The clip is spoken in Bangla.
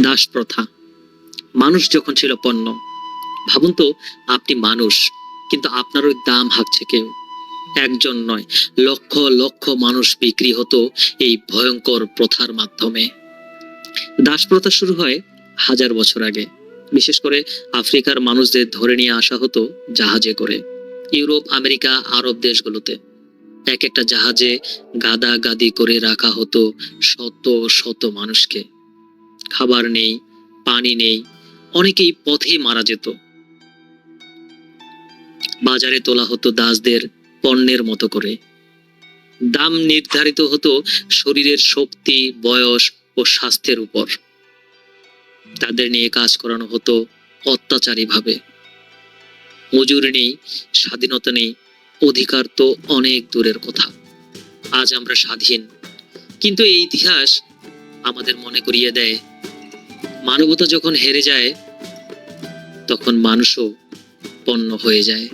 দাস প্রথা মানুষ যখন ছিল পণ্য, ভাবুন তো, আপনি মানুষ, কিন্তু আপনার ওই দাম হাঁকছে কেউ? একজন নয়, লক্ষ লক্ষ মানুষ বিক্রি হতো এই ভয়ঙ্কর প্রথার মাধ্যমে। দাস প্রথা শুরু হয় হাজার বছর আগে। বিশেষ করে আফ্রিকার মানুষদের ধরে নিয়ে আসা হতো জাহাজে করে। ইউরোপ, আমেরিকা, আরব দেশগুলোতে। এক একটা জাহাজে গাদা গাদি করে রাখা হতো শত শত মানুষকে। খাবার নেই, পানি নেই, অনেকেই পথে মারা যেত। বাজারে তোলা হতো দাসদের পণ্যের মতো করে। দাম নির্ধারিত হতো শরীরের শক্তি, বয়স ও স্বাস্থ্যের উপর। তাদের নিয়ে কাজ করানো হতো অত্যাচারী ভাবে মজুরি নেই, স্বাধীনতা নেই, অধিকার তো অনেক দূরের কথা। আজ আমরা স্বাধীন। কিন্তু এই ইতিহাস আমাদের মনে করিয়ে দেয় মানবতা যখন হেরে যায় তখন মানুষও পণ্য হয়ে যায়।